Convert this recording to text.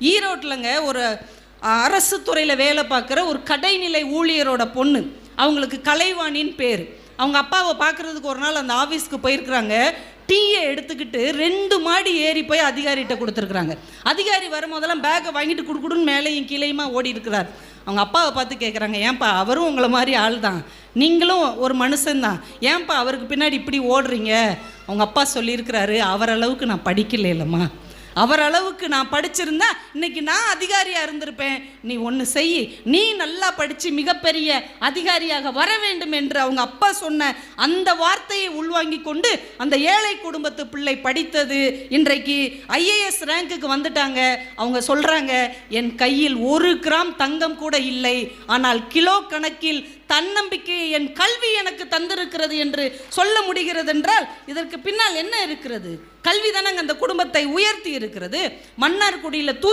ஈரோட்டிலங்க ஒரு அரசு துறையில் வேலை பார்க்குற ஒரு கடைநிலை ஊழியரோட பொண்ணு. அவங்களுக்கு கலைவாணின்னு பேர். அவங்க அப்பாவை பார்க்குறதுக்கு ஒரு நாள் அந்த ஆஃபீஸ்க்கு போயிருக்கிறாங்க. டீயை எடுத்துக்கிட்டு ரெண்டு மாடி ஏறி போய் அதிகாரிகிட்ட கொடுத்துருக்குறாங்க. அதிகாரி வரும்போதெல்லாம் பேக்கை வாங்கிட்டு கொடுக்குடுன்னு மேலேயும் கீழேயுமா ஓடி இருக்கிறார் அவங்க அப்பாவை பார்த்து கேட்குறாங்க ஏன்பா அவரும் உங்களை மாதிரி ஆள் தான் நீங்களும் ஒரு மனுஷன்தான். ஏன்பா அவருக்கு பின்னாடி இப்படி ஓடுறீங்க? அவங்க அப்பா சொல்லியிருக்கிறாரு அவரளவுக்கு நான் படிக்கல இல்லைம்மா அவர் அளவுக்கு நான் படிச்சிருந்தா இன்னைக்கு நான் அதிகாரியாக இருந்திருப்பேன். நீ ஒன்று செய். நீ நல்லா படித்து மிகப்பெரிய அதிகாரியாக வர வேண்டும் என்று அவங்க அப்பா சொன்ன அந்த வார்த்தையை உள்வாங்கி கொண்டு அந்த ஏழை குடும்பத்து பிள்ளை படித்தது. இன்றைக்கு ஐஏஎஸ் ரேங்க்குக்கு வந்துட்டாங்க. அவங்க சொல்கிறாங்க என் கையில் ஒரு கிராம் தங்கம் கூட இல்லை. ஆனால் கிலோ கணக்கில் தன்னம்பிக்கையை என் கல்வி எனக்கு தந்திருக்கிறது என்று சொல்ல முடிகிறது என்றால் இதற்கு பின்னால் என்ன இருக்கிறது? கல்வி தானங்க அந்த குடும்பத்தை உயர்த்தி இருக்கிறது. மன்னார்குடியில் தூ